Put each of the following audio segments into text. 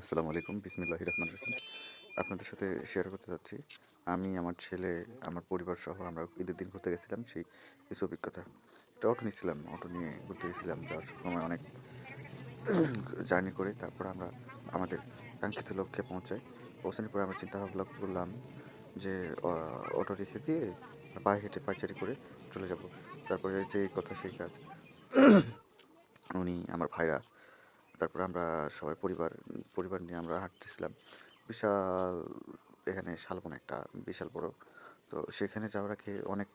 আসসালামু আলাইকুম বিসমিল্লাহ রহমান রহিম। আপনাদের সাথে শেয়ার করতে যাচ্ছি। আমি, আমার ছেলে, আমার পরিবার সহ আমরা ঈদের দিন ঘুরতে গেছিলাম, সেই কিছু অভিজ্ঞতা। একটা অটো নিয়েছিলাম, অটো নিয়ে ঘুরতে গেছিলাম, যাওয়ার সময় অনেক জার্নি করে তারপর আমরা, আমাদের কাঙ্ক্ষিত লক্ষ্যে পৌঁছাই। পৌঁছানোর পরে আমরা চিন্তা ভাবনা করলাম যে অটো রেখে দিয়ে পায়ে হেঁটে পাইচারি করে চলে যাব। তারপরে যে কথা, সেই কাজ উনি আমার ভাইরা তারপর আমরা সবাই পরিবার পরিবার নিয়ে আমরা হাঁটতেছিলাম। বিশাল, এখানে শালবন একটা বিশাল বড়। তো সেখানে যাওয়ার আগে অনেক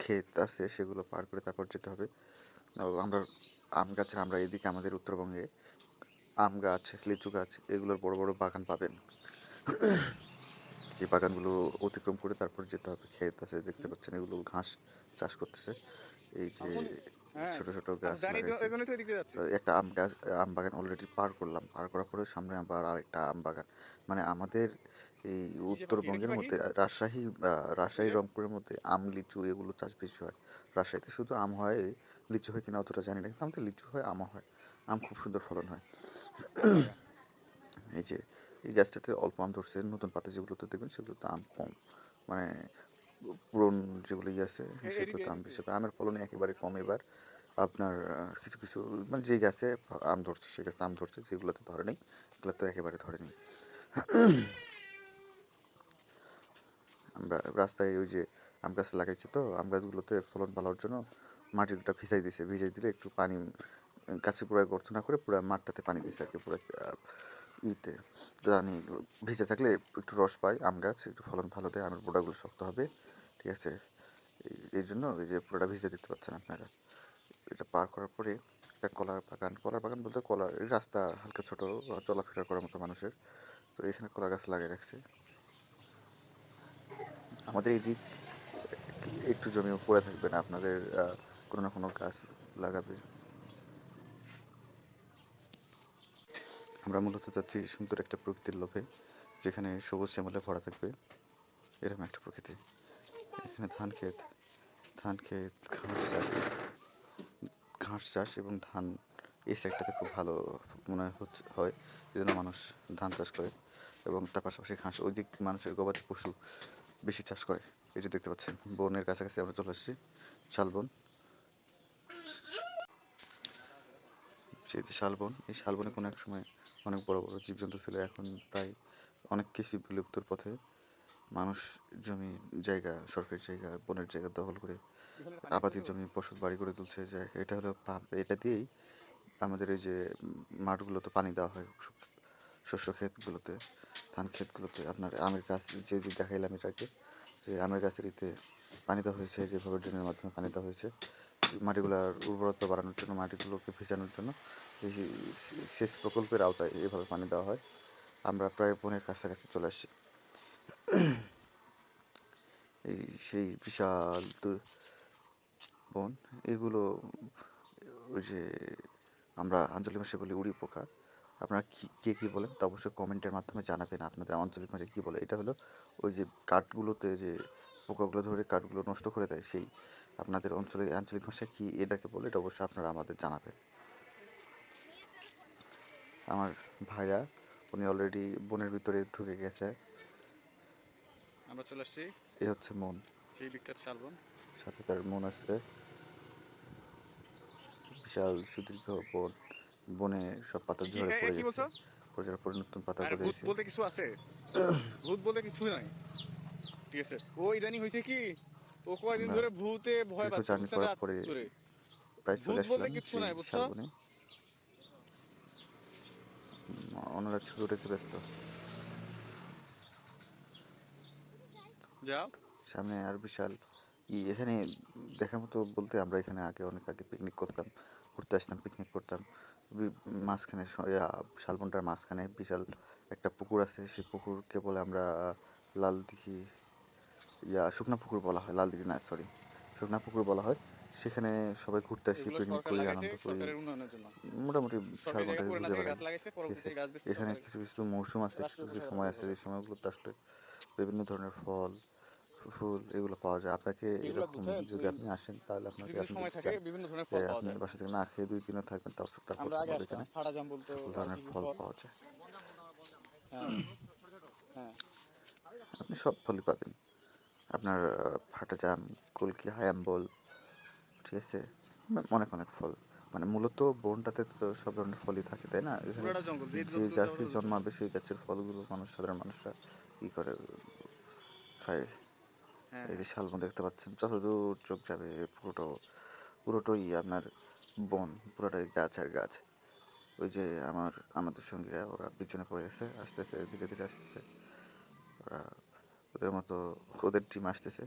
ক্ষেত আছে, সেগুলো পার করে তারপর যেতে হবে। আমরা, আম গাছের আমরা এদিকে আমাদের উত্তরবঙ্গে, আম গাছ, লিচু গাছ, এগুলোর বড় বড় বাগান পাবেন। যে বাগানগুলো অতিক্রম করে তারপর যেতে হবে। ক্ষেত আছে, দেখতে পাচ্ছেন এগুলো ঘাস চাষ করতেছে। এই যে ছোট ছোট গাছ হ্যাঁ, একটা আম গাছ আম বাগান অলরেডি পার করলাম। পার করার পরে সামনে আবার আরেকটা আম বাগান। মানে আমাদের এই উত্তরবঙ্গের মধ্যে রাজশাহী রাজশাহী রংপুরের মধ্যে আম লিচু এগুলো চাষ বেশি হয়। রাজশাহীতে শুধু আম হয় লিচু হয় কিনা অতটা জানি না কিন্তু আমাদের লিচু হয় আমও হয়। আম খুব সুন্দর ফলন হয়। এই যে এই গাছটাতে অল্প আম ধরছে নতুন পাতা যেগুলোতে দেখবেন সেগুলোতে আম কম। মানে পুরন যেগুলো ইয়ে আছে সেগুলোতে আম বেশি আমের ফলন একেবারে কম এবার। আপনার কিছু কিছু মানে যে গাছে আম ধরছে সে গাছে আম ধরছে, যেগুলোতে ধরে নেই এগুলো তো একেবারে ধরেনি আমরা রাস্তায় ওই যে আম গাছ লাগাইছি তো, আম গাছগুলোতে ফলন ভালোর জন্য মাটিটা ভিজাই দিছে, ভিজাই দিলে একটু পানি, গাছে পুরো গর্ত না করে পুরো মাঠটাতে পানি দিছে আর কি, পুরো ইতে জানি ভিজে থাকলে একটু রস পায় আম গাছ, একটু ফলন ভালো দেয়, আমের পোড়াগুলো শক্ত হবে, ঠিক আছে? এই- জন্য ওই যে পুরোটা ভিজে দেখতে পাচ্ছেন আপনারা। এটা পার করার পরে একটা কলার বাগান। কলার বাগান বলতে কলার রাস্তা হালকা ছোট, চলাফেরা করার মতো মানুষের। তো এখানে কলা গাছ লাগিয়ে রাখছে। আমাদের এই দিক একটু জমি পড়ে থাকবে না, আপনাদের কোনো না কোনো গাছ লাগাবে। আমরা মূলত যাচ্ছি সুন্দর একটা প্রকৃতির লোভে, যেখানে সবুজ শ্যামলে ভরা থাকবে। এরকম একটা প্রকৃতি। এখানে ধান ক্ষেত ধান ক্ষেত, ঘাস ঘাস চাষ এবং ধান, এই সাইডটাতে খুব ভালো মনে হচ্ছে, হয়। এই জন্য মানুষ ধান চাষ করে এবং তার পাশাপাশি ঘাস ওই দিক মানুষের গবাদি পশু বেশি চাষ করে। এই যে দেখতে পাচ্ছেন, বনের কাছাকাছি আমরা চলে আসছি, শালবন। সেই যে শালবন, এই শালবনে কোনো এক সময় অনেক বড় বড় জীবজন্তু ছিল, এখন প্রায় অনেক কিছু বিলুপ্তর পথে মানুষ জমি, জায়গা, সরকারি জায়গা, বনের জায়গা দখল করে আবাদি জমি বসত বাড়ি করে তুলছে যে এটা হলো পাম্প, এটা দিয়েই আমাদের এই যে মাঠগুলোতে পানি দেওয়া হয় শস্য ক্ষেতগুলোতে, ধান ক্ষেতগুলোতে। আপনার আমের গাছ, যে যে দেখাইলাম এটাকে, যে আমের গাছের ইতে পানি দেওয়া হয়েছে, যেভাবে ড্রেনের মাধ্যমে পানি দেওয়া হয়েছে মাটিগুলোর উর্বরতা বাড়ানোর জন্য, মাটিগুলোকে ভেজানোর জন্য, এই সেচ প্রকল্পের আওতায় এভাবে পানি দেওয়া হয়। আমরা প্রায় বনের কাছাকাছি চলে আসছি। এই সেই বিশাল বন এগুলো ওই যে আমরা আঞ্চলিক ভাষায় বলি উড়ি পোকা। আপনারা কি কে কী বলেন তা অবশ্যই কমেন্টের মাধ্যমে জানাবেন আপনাদের আঞ্চলিক ভাষায় কী বলে। এটা হলো ওই যে কাঠগুলোতে যে পোকাগুলো ধরে কাঠগুলো নষ্ট করে দেয় সেই আপনাদের অঞ্চলে আঞ্চলিক ভাষায় কী এটাকে বলে এটা অবশ্যই আপনারা আমাদের জানাবেন। আমার ভাইরা উনি অলরেডি বনের ভিতরে ঢুকে গেছে। আমরা চলে আসছি। এ হচ্ছে মন। সেই বিখ্যাত শালবন সাথে তার মন আছে। বিশাল সুদীর্ঘ বন বনে সব পাতা ঝরে পড়ে গেছে? পরে নতুন পাতা ভূত গজাইছে বলতে কিছু আছে? ভূত বলতে কিছুই নাই। ঠিক আছে। ও ইদানিং হয়েছে কি? ও কয়দিন ধরে ভূতে ভয় পাচ্ছে জার্নি করার পরে প্রায় চলে আসলাম কিচ্ছু নাই, বুঝছ? ছবি উঠাতে ব্যস্ত। যাও। সামনে আর বিশাল ই এখানে দেখার মতো বলতে আমরা এখানে আগে অনেক আগে পিকনিক করতাম ঘুরতে আসতাম পিকনিক করতাম। মাঝখানে শালবনটার মাঝখানে বিশাল একটা পুকুর আছে সেই পুকুরকে বলে আমরা লাল দিঘি ইয়া শুকনা পুকুর বলা হয় লাল দিঘি না সরি শুকনা পুকুর বলা হয়। সেখানে সবাই ঘুরতে আসি পিকনিক করি আনন্দ করি। মোটামুটি বেশি এখানে কিছু কিছু মৌসুম আছে কিছু কিছু সময় আছে যে সময়গুলোতে আসলে বিভিন্ন ধরনের ফল ফুল এগুলো পাওয়া যায়। আপনাকে এরকম যদি আপনি আসেন তাহলে আপনাকে আপনি সময় থাকে বিভিন্ন ধরনের ফল পাওয়া আপনি যায়। বাসা থেকে না খেয়ে দুই দিনও থাকবেন আমরা আগে সকালে আসতাম এখানে ফাড়া জাম বলতো সকল ধরনের ফল। পাওয়া যায়। হ্যাঁ। হ্যাঁ। আপনি সব ফলই পাবেন। আপনার ফাটা জাম কুলকি হায়াম্বল ঠিক আছে? মানে অনেক অনেক ফল। মানে মূলত বনটাতে তো সব ধরনের ফলই থাকে তাই না? এখানে যে গাছে জন্মাবে সেই গাছের ফলগুলো মানুষ সাধারণ মানুষরা ই করে খায়। এই যে শালবন দেখতে পাচ্ছেন, যতদূর চোখ যাবে পুরোটা, পুরোটোই আপনার বন, পুরোটাই গাছ আর গাছ। ওই যে আমার, আমাদের সঙ্গীরা, ওরা পিছনে পড়ে গেছে, আসতেছে, ধীরে ধীরে আসতেছে। ওরা ওদের মতো ওদের টিম আসতেছে।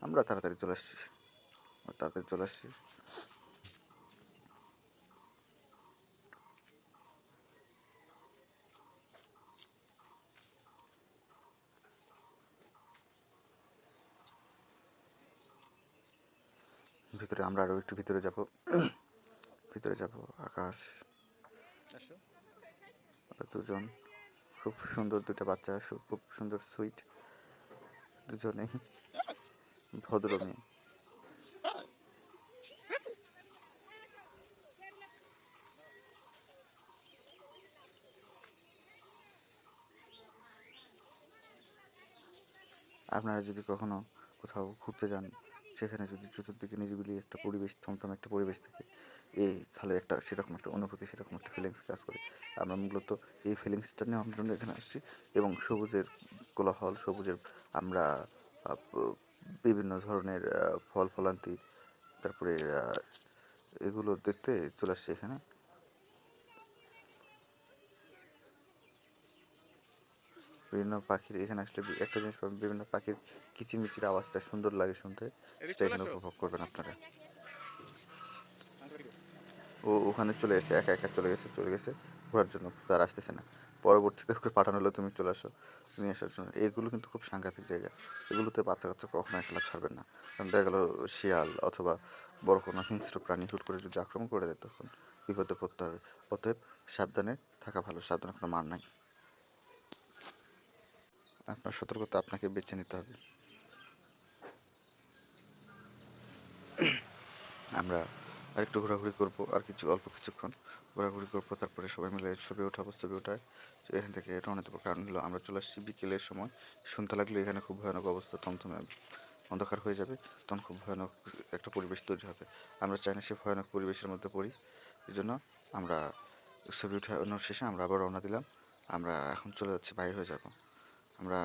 আমরা তাড়াতাড়ি চলে আসছি। তাড়াতাড়ি চলে আসছি। ভিতরে আমরা আরও একটু ভিতরে যাব। ভিতরে যাব আকাশ। দুজন খুব সুন্দর দুটা বাচ্চা খুব সুন্দর সুইট। দুজনেই ভদ্র মেয়ে। আপনারা যদি কখনো কোথাও ঘুরতে যান সেখানে যদি চতুর্দিকে নিরিবিলি একটা পরিবেশ, থমথম একটা পরিবেশ থাকে এই তাহলে একটা সেরকম একটা অনুভূতি, সেরকম একটা ফিলিংস কাজ করে। আমরা মূলত এই ফিলিংসটা নিয়ে আমার জন্য এখানে আসছি এবং সবুজের কোলাহল, সবুজের আমরা বিভিন্ন ধরনের ফল ফলান্তি তারপরে এগুলো দেখতে চলে আসছি এখানে। বিভিন্ন পাখির এখানে আসলে একটা জিনিস পাবেন বিভিন্ন পাখির কিচিমিচির আওয়াজটা সুন্দর লাগে শুনতে। সেটা এখানে উপভোগ করবেন আপনারা। ও ওখানে চলে গেছে একা একা চলে গেছে চলে গেছে। ঘোরার জন্য তার আসতেছে না। পরবর্তীতে ওকে পাঠানো হলো তুমি চলে আসো তুমি আসার জন্য। এগুলো কিন্তু খুব সাংঘাতিক জায়গা। এগুলোতে বাচ্চা কাচ্চা কখনো একলা ছাড়বেন না। কারণ দেখা গেলো শিয়াল অথবা বড় কোনো হিংস্র প্রাণী হুট করে যদি আক্রমণ করে দেয় তখন বিপদে পড়তে হবে। অতএব সাবধানে থাকা ভালো সাবধানে কোনো মার নাই। আপনার সতর্কতা আপনাকে বেছে নিতে হবে। আমরা আরেকটু ঘোরাঘুরি করব, আর কিছু, অল্প কিছুক্ষণ ঘোরাঘুরি করব, তারপরে সবাই মিলে ছবি ওঠাবো, ছবি ওঠায় এখান থেকে রওনা দেবো। কারণ হলো আমরা চলে আসছি বিকেলের সময়। সন্ধ্যা লাগলে এখানে খুব ভয়ানক অবস্থা, থমথমে অন্ধকার হয়ে যাবে, তখন খুব ভয়ানক একটা পরিবেশ তৈরি হবে। আমরা চাই না সে ভয়ানক পরিবেশের মধ্যে পড়ি। এই জন্য আমরা ছবি উঠানোর শেষে আমরা আবার রওনা দিলাম। আমরা এখন চলে যাচ্ছি, বাইরে হয়ে যাব। আমরা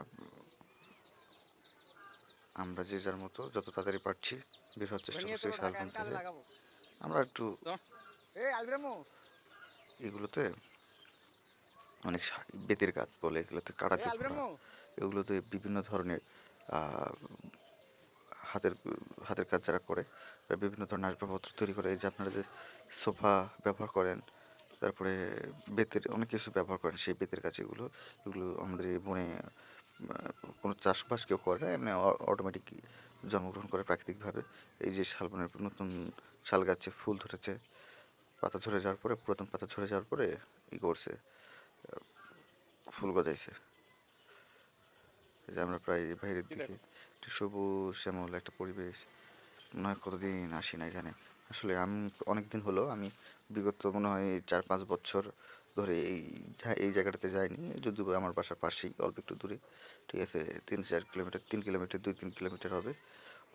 আমরা যে যার মতো যত তাড়াতাড়ি পারছি বের হওয়ার চেষ্টা করছি শালবন থেকে আমরা একটু এগুলোতে অনেক বেতের গাছ বলে এগুলোতে কাটাতে এগুলোতে বিভিন্ন ধরনের হাতের হাতের কাজ যারা করে বিভিন্ন ধরনের আসবাবপত্র তৈরি করে। এই যে আপনারা যে সোফা ব্যবহার করেন তারপরে বেতের অনেক কিছু ব্যবহার করেন সেই বেতের কাজ এগুলো আমাদের বনে কোনো চাষবাস কেউ করে না এমনি অটোমেটিক জন্মগ্রহণ করে প্রাকৃতিকভাবে। এই যে শালবনের নতুন শাল গাছে ফুল ধরেছে পাতা ঝরে যাওয়ার পরে পুরাতন পাতা ঝরে যাওয়ার পরে ই করছে ফুল গজাইছে। এই যে আমরা প্রায় বাইরের দিকে? একটু সবুজ শ্যামল একটা পরিবেশ মনে হয় কতদিন আসি না এখানে। আসলে আমি অনেক দিন হলো, আমি বিগত মনে হয় চার পাঁচ বছর ধরে এই এই জায়গাটাতে যাইনি, যদিও আমার বাসার পাশেই, অল্প একটু দূরে। ঠিক আছে, তিন চার কিলোমিটার, তিন কিলোমিটার, দুই তিন কিলোমিটার হবে।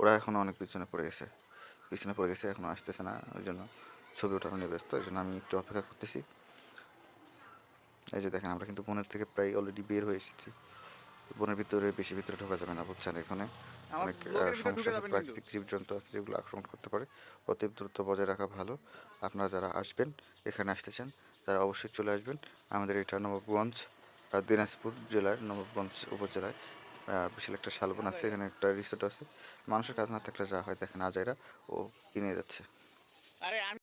ওরা এখন অনেক পিছনে পড়ে গেছে। পিছনে পড়ে গেছে, এখন আসতেছে না, ওই জন্য ছবি ওঠানো নিয়ে ব্যস্ত, ওই জন্য আমি একটু অপেক্ষা করতেছি। এই যে দেখেন, আমরা কিন্তু বনের থেকে প্রায় অলরেডি বের হয়ে এসেছি। বনের ভিতরে, বেশি ভিতরে ঢোকা যাবে না, বুঝছেন, এখানে। অনেক সমস্যা প্রাকৃতিক জীবজন্তু আছে যেগুলো আক্রমণ করতে পারে। অতএব দ্রুত বজায় রাখা ভালো। আপনারা যারা আসবেন এখানে আসতে চান তারা অবশ্যই চলে আসবেন। আমাদের এটা নবাবগঞ্জ দিনাজপুর জেলার নবাবগঞ্জ উপজেলায় আহ, বিশাল একটা শালবন আছে এখানে একটা রিসোর্ট আছে। মানুষের কাজ না থাকলে যা হয় দেখেন আজাইরা ও কিনে যাচ্ছে। আরে